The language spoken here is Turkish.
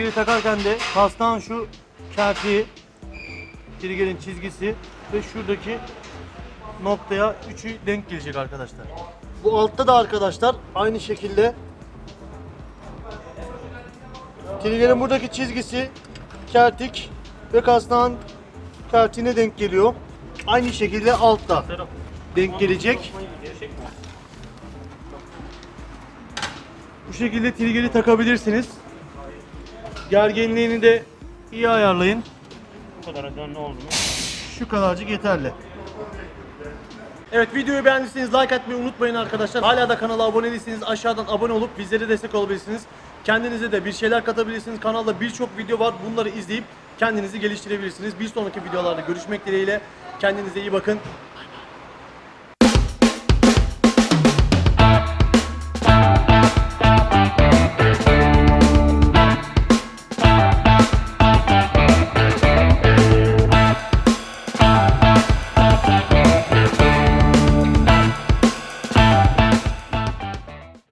trigger'i takarken de kastan şu kertiği, trigger'in çizgisi ve şuradaki noktaya üçü denk gelecek arkadaşlar. Bu altta da arkadaşlar aynı şekilde trigger'in buradaki çizgisi kertik ve kasnağın kertiğine denk geliyor. Aynı şekilde altta denk gelecek. Bu şekilde trigger'i takabilirsiniz. Gerginliğini de iyi ayarlayın. Bu kadar dönme oldu mu? Şu kadarcık yeterli. Evet videoyu beğendiyseniz like atmayı unutmayın arkadaşlar. Hala da kanala abone değilseniz aşağıdan abone olup bizlere destek olabilirsiniz. Kendinize de bir şeyler katabilirsiniz. Kanalda birçok video var. Bunları izleyip kendinizi geliştirebilirsiniz. Bir sonraki videolarda görüşmek dileğiyle. Kendinize iyi bakın.